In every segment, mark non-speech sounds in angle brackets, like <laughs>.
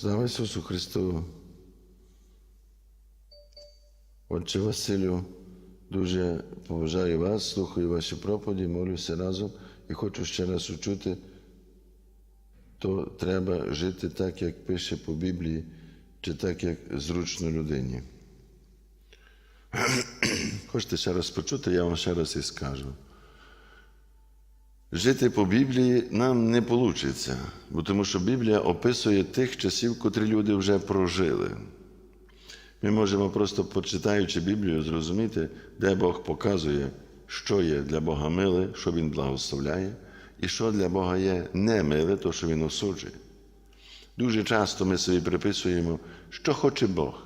Слава Ісусу Христу! Отче Василю, дуже поважаю вас, слухаю ваші проповіді, молюся разом і хочу ще раз учути, то треба жити так, як пише по Біблії, чи так, як зручно людині. Хочете ще раз почути, я вам ще раз і скажу. Жити по Біблії нам не вийде, бо тому що Біблія описує тих часів, котрі люди вже прожили. Ми можемо просто почитаючи Біблію, зрозуміти, де Бог показує, що є для Бога миле, що Він благословляє, і що для Бога є не миле, то що Він осуджує. Дуже часто ми собі приписуємо, що хоче Бог.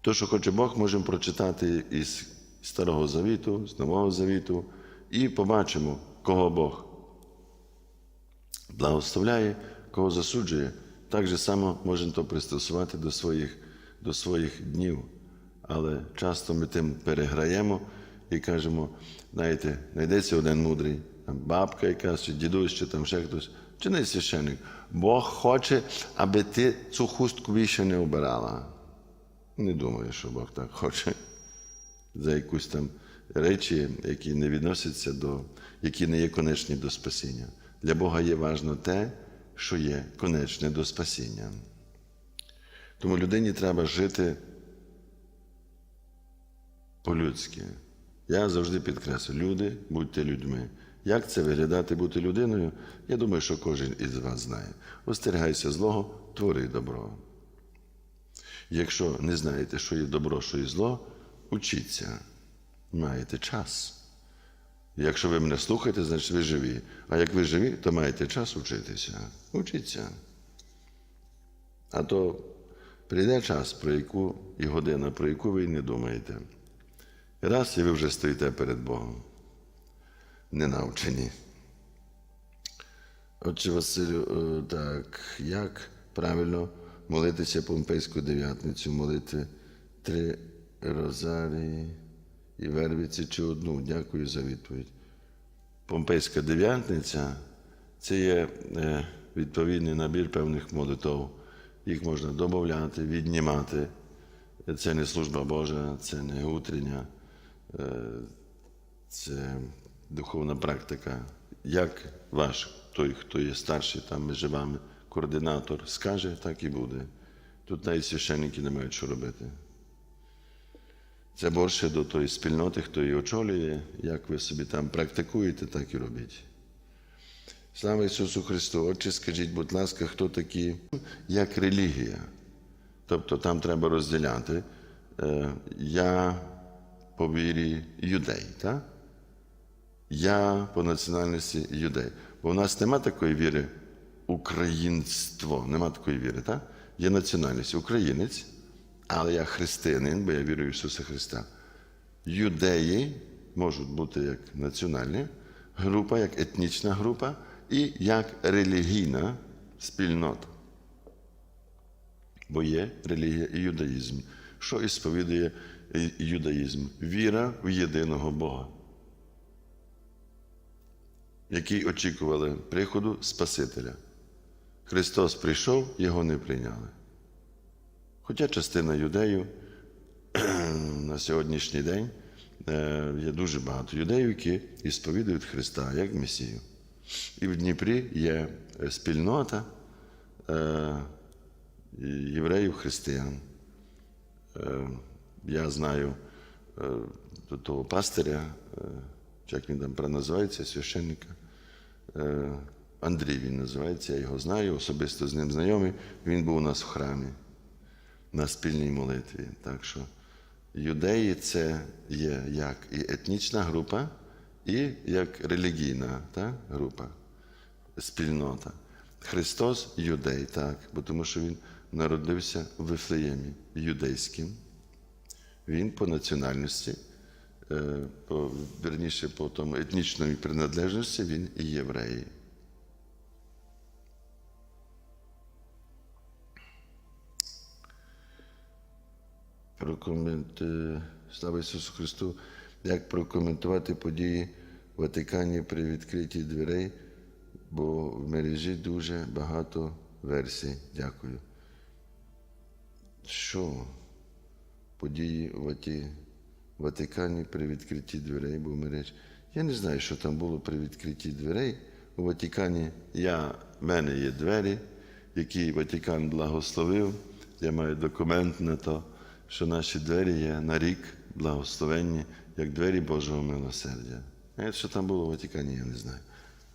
То, що хоче Бог, можемо прочитати із Старого Завіту, з Нового Завіту, і побачимо, кого Бог благословляє, кого засуджує. Так же само можемо то пристосувати до своїх, до своїх днів. Але часто ми тим переграємо і кажемо, знаєте, знайдеться один мудрий, там бабка якась, чи дідусь, чи там ще хтось, чи не священник. Бог хоче, аби ти цю хустку більше не обирала. Не думаю, що Бог так хоче за якусь там речі, які не відносяться до, які не є конечні до спасіння. Для Бога є важно те, що є конечне до спасіння. Тому людині треба жити по-людськи. Я завжди підкреслю, люди, будьте людьми. Як це виглядати бути людиною? Я думаю, що кожен із вас знає. Остерігайся злого, твори добро. Якщо не знаєте, що є добро, що є зло, учіться, маєте час. Якщо ви мене слухаєте, значить ви живі. А як ви живі, то маєте час учитися. Учіться. А то прийде час, про яку і година, про яку ви не думаєте. Раз і ви вже стоїте перед Богом. Не навчені. Отче Василю, е, так, як правильно молитися Помпейську дев'ятницю, молити три розарії і вервиці чи одну? Дякую за відповідь. Помпейська дев'ятниця це є е, відповідний набір певних молитов. Їх можна додати, віднімати. Це не служба Божа, це не утрення, е, це духовна практика. Як ваш той, хто є старший там між вами, координатор, скаже, так і буде. Тут навіть священники не мають що робити. Це більше до тої спільноти, хто її очолює, як ви собі там практикуєте, так і робіть. Слава Ісусу Христу! Отче, скажіть, будь ласка, хто такі, як релігія? Тобто там треба розділяти. Е, Я по вірі юдей, так? Я по національності юдей. Бо в нас нема такої віри українство, нема такої віри, так? Є національність українець, але я християнин, бо я вірю в Ісуса Христа. Юдеї можуть бути як національна група, як етнічна група і як релігійна спільнота. Бо є релігія і юдаїзм. Що і сповідує юдаїзм? Віра в єдиного Бога, який очікували приходу Спасителя. Христос прийшов, його не прийняли. Хоча частина юдеїв <clears throat> на сьогоднішній день е, є дуже багато юдеїв, які і сповідують Христа як Месію. І в Дніпрі є спільнота е, християн. Е, Я знаю того пастиря, як він там проназивається, священника. Андрій він називається, я його знаю, особисто з ним знайомий. Він був у нас в храмі на спільній молитві. Так що юдеї це є як і етнічна група, і як релігійна та, група, спільнота. Христос юдей, так, бо тому що Він народився в Вифлеємі юдейським. Він по національності, е, по, верніше, по тому етнічної приналежності, він і євреї. Прокоменти... Слава Ісусу Христу, як прокоментувати події в Ватикані при відкритті дверей, бо в мережі дуже багато версій. Дякую. Що? Події Ваті... Ватикані при відкритті дверей був мереж. Я не знаю, що там було при відкритті дверей. У Ватикані я, в мене є двері, які Ватикан благословив. Я маю документ на то, що наші двері є на рік благословенні, як двері Божого милосердя. А що там було у Ватикані, я не знаю.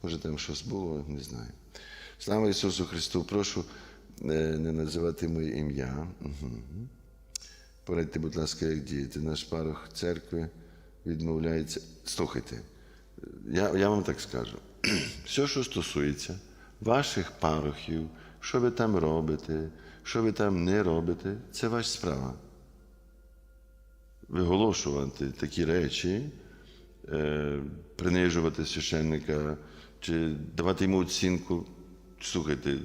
Може, там щось було, не знаю. Слава Ісусу Христу, прошу е, не називати моє ім'я. Угу. Порадьте, будь ласка, як діяти. Наш парох церкви відмовляється. Слухайте, я, я вам так скажу. <clears throat> Все, що стосується ваших парохів, що ви там робите, що ви там не робите, це ваша справа. Виголошувати такі речі, е, принижувати священника чи давати йому оцінку. Слухайте,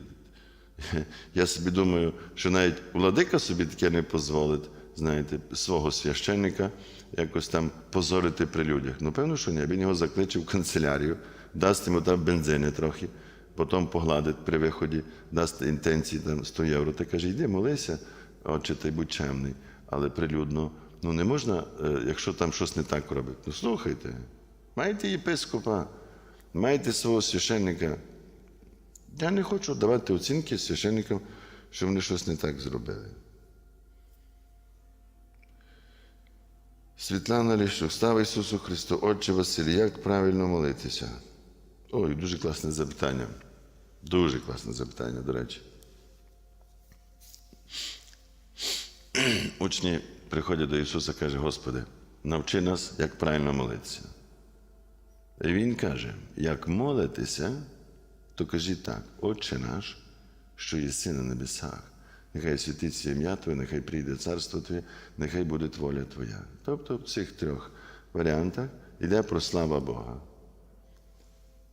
<laughs> я собі думаю, що навіть владика собі таке не дозволить, знаєте, свого священника якось там позорити при людях. Ну, певно, що ні. Він його закличе в канцелярію, дасть йому там бензини трохи, потім погладить при виході, дасть інтенції там 100 євро та каже, йди молися, отче, ти будь чемний. Але прилюдно, ну не можна, е, якщо там щось не так робить. Ну слухайте, маєте єпископа, маєте свого священника. Я не хочу давати оцінки священникам, що вони щось не так зробили. Світлана Ліщук, слава Ісусу Христу, Отче Василь, як правильно молитися? Ой, дуже класне запитання. Дуже класне запитання, до речі. Учні приходять до Ісуса каже, Господи, навчи нас, як правильно молитися. І Він каже, як молитися, то кажіть так, Отче наш, що єси на небесах, нехай святиться ім'я Твоє, нехай прийде царство Твоє, нехай буде воля Твоя. Тобто в цих трьох варіантах йде про слава Бога.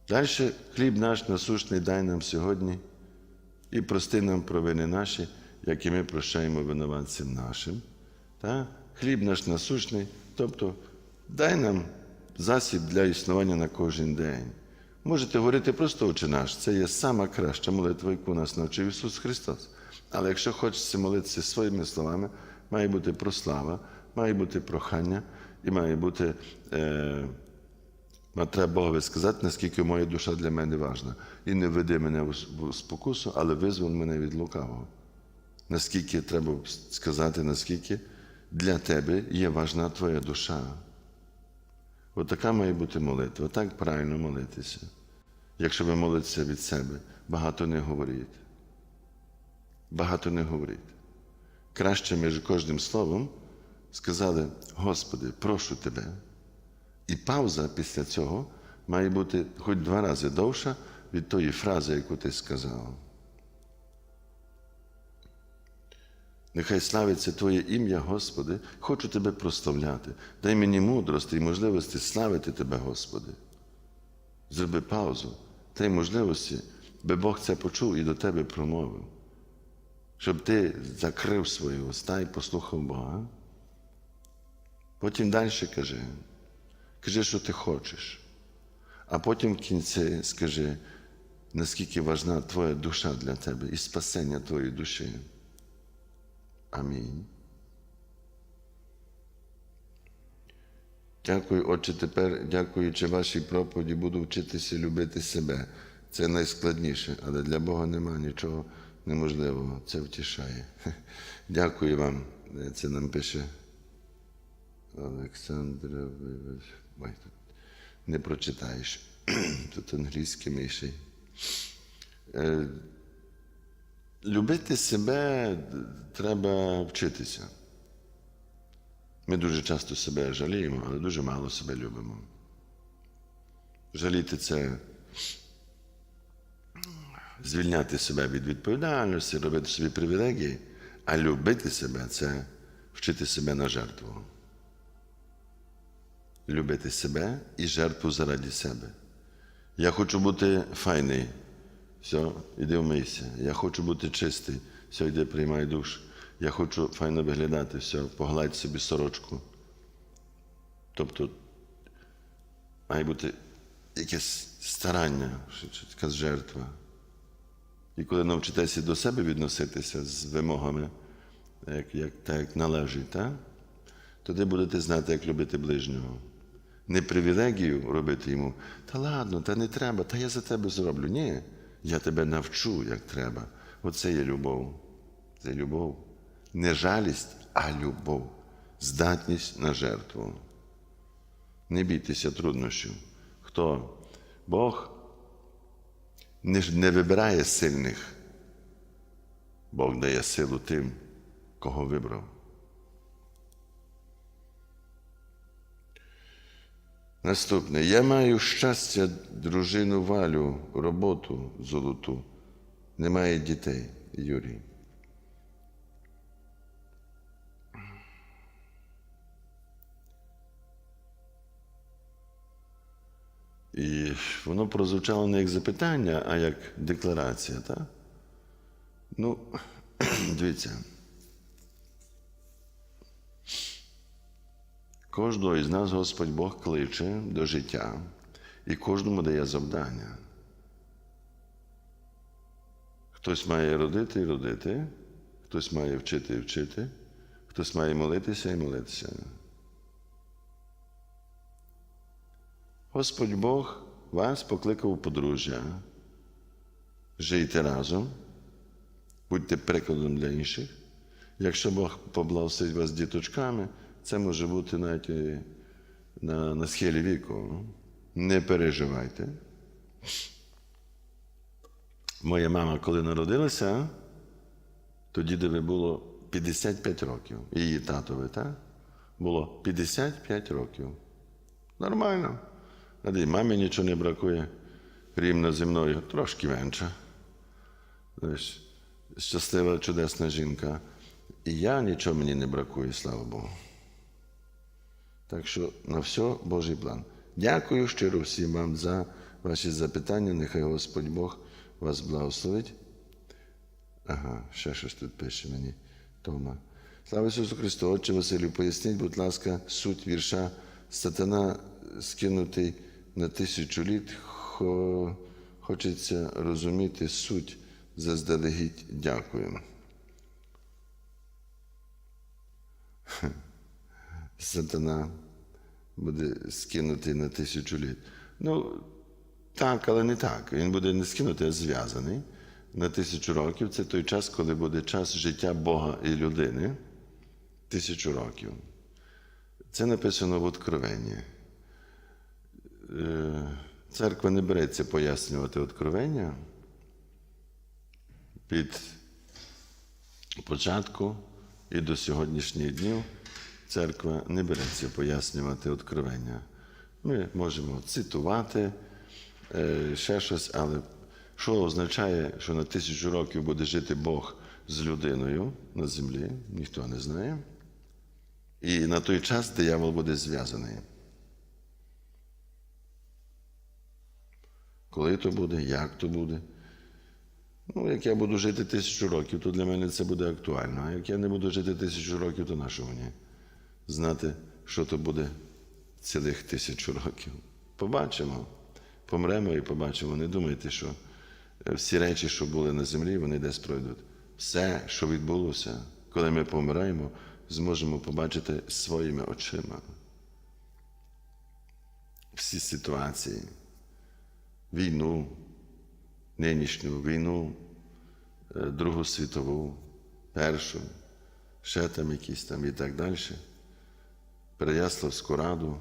Далі хліб наш насущний дай нам сьогодні і прости нам провини наші, як і ми прощаємо винуватцям нашим. Та? Хліб наш насущний, тобто дай нам засіб для існування на кожен день. Можете говорити просто «Отче наш, це є сама краща молитва, яку нас навчив Ісус Христос. Але якщо хочеться молитися своїми словами, має бути прослава, має бути прохання і має бути. Е, треба Богові сказати, наскільки моя душа для мене важна. І не веди мене в спокусу, але визволь мене від лукавого. Наскільки треба сказати, наскільки для тебе є важна твоя душа. От така має бути молитва. Так правильно молитися. Якщо ви молитеся від себе, багато не говоріть. Багато не говоріть. Краще між кожним словом сказали: Господи, прошу тебе. І пауза після цього має бути хоч два рази довша від тої фрази, яку ти сказав. Нехай славиться Твоє ім'я, Господи, хочу Тебе прославляти. Дай мені мудрості і можливості славити Тебе, Господи. Зроби паузу, дай можливості, би Бог це почув і до Тебе промовив, щоб ти закрив свої уста і послухав Бога. Потім далі кажи. Кажи, що ти хочеш. А потім в кінці скажи, наскільки важна твоя душа для тебе і спасення твоєї душі. Амінь. Дякую, Отче, тепер, дякуючи вашій проповіді, буду вчитися любити себе. Це найскладніше, але для Бога нема нічого неможливого. Це втішає. <laughs> Дякую вам. Це нам пише Олександра. Ой, тут не прочитаєш. <clears throat> Тут англійське миші. Любити себе треба вчитися. Ми дуже часто себе жаліємо, але дуже мало себе любимо. Жаліти це звільняти себе від відповідальності, робити собі привілегії, а любити себе це вчити себе на жертву. Любити себе і жертву заради себе. Я хочу бути файний. Все, іди вмийся. Я хочу бути чистий. Все, йди приймай душ. Я хочу файно виглядати, все, погладь собі сорочку. Тобто має бути якесь старання, якась жертва. І коли навчитеся до себе відноситися з вимогами, як, як, так як належить, так? тоді будете знати, як любити ближнього. Не привілегію робити йому, та ладно, та не треба, та я за тебе зроблю. Ні, я тебе навчу, як треба. Оце є любов. Це любов. Не жалість, а любов. Здатність на жертву. Не бійтеся труднощів. Хто? Бог не, не вибирає сильних. Бог дає силу тим, кого вибрав. Наступне. Я маю щастя, дружину Валю, роботу золоту. Немає дітей, Юрій. І воно прозвучало не як запитання, а як декларація, так? Ну, <clears throat> дивіться. Кожного із нас Господь Бог кличе до життя і кожному дає завдання. Хтось має родити і родити, хтось має вчити і вчити, хтось має молитися і молитися. Господь Бог вас покликав у подружжя. Жийте разом, будьте прикладом для інших. Якщо Бог поблагословить вас діточками, це може бути навіть на, на схилі віку. Не переживайте. Моя мама, коли народилася, тоді дідові було 55 років. Її татові, так? Було 55 років. Нормально. А мамі нічого не бракує. Рівно зі мною трошки менше. Щаслива, чудесна жінка. І я нічого мені не бракує, слава Богу. Так що на все Божий план. Дякую щиро всім вам за ваші запитання. Нехай Господь Бог вас благословить. Ага, ще щось тут пише мені Тома. Слава Ісусу Христу, Отче Василю, поясніть, будь ласка, суть вірша Сатана скинутий на тисячу літ. Хо... Хочеться розуміти суть заздалегідь. Дякую. Сатана буде скинутий на тисячу літ. Ну, так, але не так. Він буде не скинутий, а зв'язаний на тисячу років. Це той час, коли буде час життя Бога і людини. Тисячу років. Це написано в Откровенні. Е, Церква не береться пояснювати Откровення від початку і до сьогоднішніх днів церква не береться пояснювати Откровення. Ми можемо цитувати е, ще щось, але що означає, що на тисячу років буде жити Бог з людиною на землі, ніхто не знає. І на той час диявол буде зв'язаний. Коли то буде, як то буде. Ну, як я буду жити тисячу років, то для мене це буде актуально. А як я не буду жити тисячу років, то на що мені? Знати, що то буде цілих тисячу років. Побачимо. Помремо і побачимо. Не думайте, що е, всі речі, що були на землі, вони десь пройдуть. Все, що відбулося, коли ми помираємо, зможемо побачити своїми очима. Всі ситуації, війну, нинішню війну, е, Другу світову, Першу, ще там якісь там і так далі. Переяславську раду,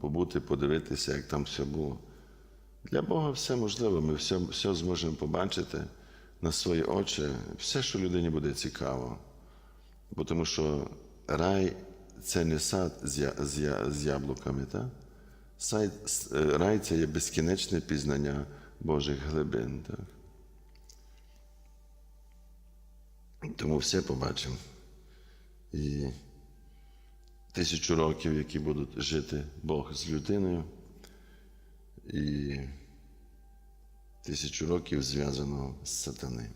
побути, подивитися, як там все було. Для Бога все можливо, ми все, все зможемо побачити на свої очі, все, що людині буде цікаво. Бо тому що рай це не сад з, з, з яблуками, так? Сай- е, Рай це є безкінечне пізнання Божих глибин. Так? Тому все побачимо. І тисячу років, які будуть жити Бог з людиною, і тисячу років зв'язаного з сатани.